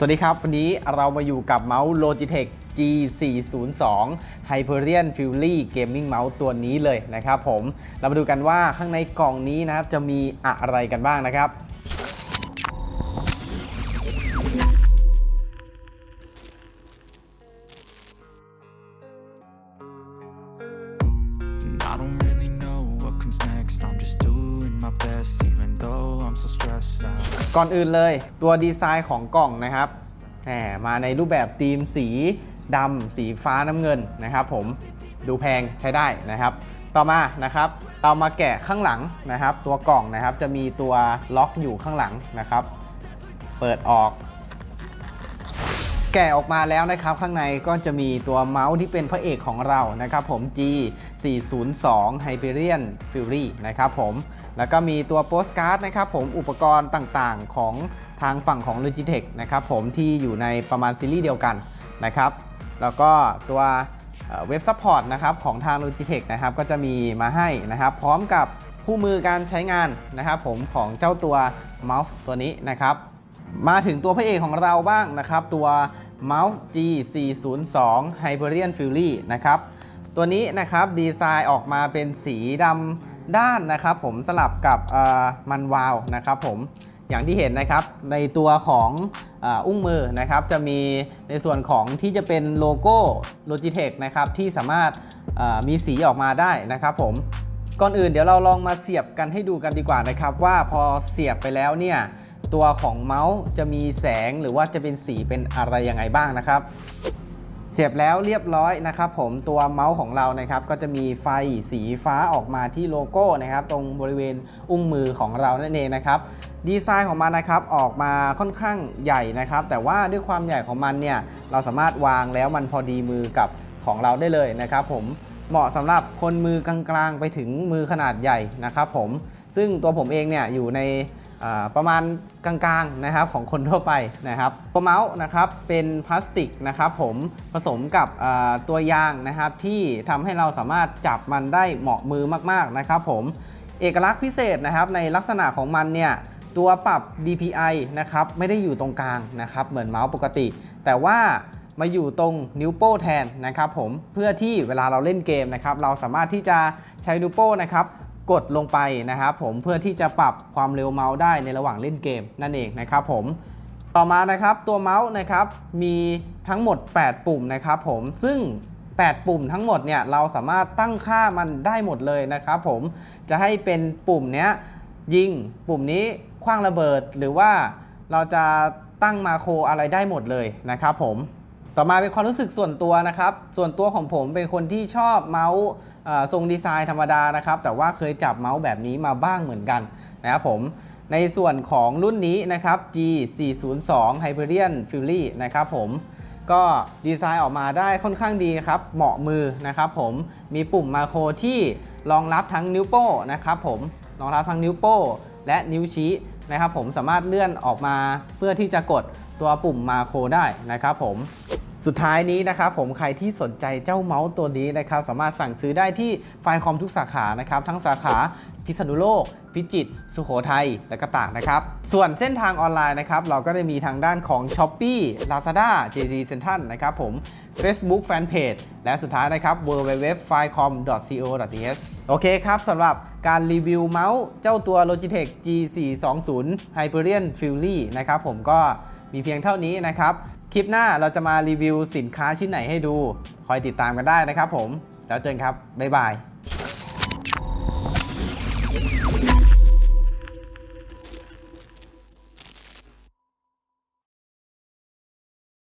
สวัสดีครับ วันนี้เรามาอยู่กับเมาส์ Logitech G402 Hyperion Fury Gaming Mouse ตัวนี้เลยนะครับผม เรามาดูกันว่าข้างในกล่องนี้นะครับจะมีอะไรกันบ้างนะครับ And I don't really know what comes next. I'm just doing my best, ก่อนอื่นเลยตัวดีไซน์ของกล่องนะครับแหมมาในรูปแบบธีมสีดำสีฟ้าน้ำเงินนะครับ ผมดูแพงใช้ได้นะครับ ต่อมานะครับเรามาแกะข้างหลังนะครับ ตัวกล่องนะครับจะมีตัวล็อกอยู่ข้างหลังนะครับ เปิดออก แกะออกมาแล้วนะครับ ข้างในก็จะมีตัวเมาส์ที่เป็นพระเอกของเรานะครับผม G 402 Hyperion Fury นะครับผม แล้วก็มีตัวโปสการ์ดนะครับผมอุปกรณ์ต่างๆ ของทางฝั่งของ Logitech นะครับผมที่อยู่ในประมาณซีรีส์เดียวกันนะครับ แล้วก็ตัวเว็บซัพพอร์ตนะครับของทาง Logitech นะครับก็จะมีมาให้นะครับ พร้อมกับคู่มือการใช้งานนะครับผมของเจ้าตัวเมาส์ตัวนี้นะครับ มาถึงตัวพระเอกของเราบ้างนะครับ ตัว Mouse G402 Hyperion Fury นะครับ ตัวนี้นะครับดีไซน์ออกมาเป็นสีดำด้านนะครับ ผมสลับกับมันวาวนะครับผมอย่างที่เห็นนะครับในตัวของอ,อุ้งมือนะครับ จะมีในส่วนของที่จะเป็นโลโก้ Logitech นะครับที่สามารถมีสีออกมาได้นะครับผมก่อนอื่นเดี๋ยวเราลองมาเสียบกันให้ดูกันดีกว่านะครับ ว่าพอเสียบไปแล้วเนี่ย ตัวของเมาส์จะมีแสงหรือว่าจะเป็นสีเป็นอะไรยังไงบ้างนะครับ เสียบแล้วเรียบร้อยนะครับผมตัวเมาส์ของเรานะครับ ก็จะมีไฟสีฟ้าออกมาที่โลโก้นะครับ ตรงบริเวณอุ้งมือของเรานั่นเองนะครับดีไซน์ของมันนะครับออกมาค่อนข้างใหญ่นะครับ แต่ว่าด้วยความใหญ่ของมันเนี่ยเราสามารถวางแล้วมันพอดีมือกับของเราได้เลยนะครับ ผมเหมาะสำหรับคนมือกลางๆไปถึงมือขนาดใหญ่นะครับ ผมซึ่งตัวผมเองเนี่ยอยู่ใน ประมาณกลางๆนะครับของคนทั่วไปนะครับตัวเมาส์นะครับเป็นพลาสติกนะครับผมผสมกับตัวยางนะครับที่ทำให้เราสามารถจับมันได้เหมาะมือมากๆนะครับผมเอกลักษณ์พิเศษนะครับในลักษณะของมันเนี่ยตัวปรับ DPI นะครับไม่ได้อยู่ตรงกลางนะครับเหมือนเมาส์ปกติ แต่ว่ามาอยู่ตรงนิ้วโป้แทนนะครับผมเพื่อที่เวลาเราเล่นเกมนะครับเราสามารถที่จะใช้นิ้วโป้นะครับ กดลงไปนะครับผมเพื่อที่จะปรับความเร็วเมาส์ได้ในระหว่างเล่นเกมนั่นเองนะครับผมต่อมานะครับตัวเมาส์นะครับมีทั้งหมด 8 ปุ่มนะครับผมซึ่ง 8 ปุ่มทั้งหมดเนี่ยเราสามารถตั้งค่ามันได้หมดเลยนะครับผมจะให้เป็นปุ่มเนี้ยยิงปุ่มนี้คว้างระเบิดหรือว่าเราจะตั้งมาโครอะไรได้หมดเลยนะครับผม ต่อมาเป็นความรู้สึกส่วนตัวนะครับ ส่วนตัวของผมเป็นคนที่ชอบเมาส์ทรงดีไซน์ธรรมดานะครับ แต่ว่าเคยจับเมาส์แบบนี้มาบ้างเหมือนกันนะครับผม ในส่วนของรุ่นนี้นะครับ G402 Hyperion Fury นะครับผมก็ดีไซน์ออกมาได้ค่อนข้างดีครับ เหมาะมือนะครับผม มีปุ่มมาโครที่รองรับทั้งนิ้วโป้นะครับผม รองรับทั้งนิ้วโป้และนิ้วชี้นะครับผม สามารถเลื่อนออกมาเพื่อที่จะกดตัวปุ่มมาโครได้นะครับผม สุดท้ายนี้นะครับผมใครที่สนใจเจ้าเมาส์ตัวนี้นะครับสามารถสั่งซื้อได้ที่ไฟคอมทุกสาขานะครับทั้งสาขาพิษณุโลก พิจิตรสุโขทัยและก็ตากนะครับ ส่วนเส้นทางออนไลน์นะครับเราก็ได้มีทางด้านของ s h อ p e e Lazada JG Central นะครับผม Facebook Fanpage และสุดท้ายนะครับ www.ficom.co.th โอเคครับสำหรับการรีวิวเมาส์เจ้าตัว Logitech G420 Hyperion Fury นะครับผมก็มีเพียงเท่านี้นะครับ คลิปหน้าเราจะมารีวิวสินค้าชิ้นไหนให้ดู คอยติดตามกันได้นะครับผม แล้วเจอกันครับ บ๊ายบาย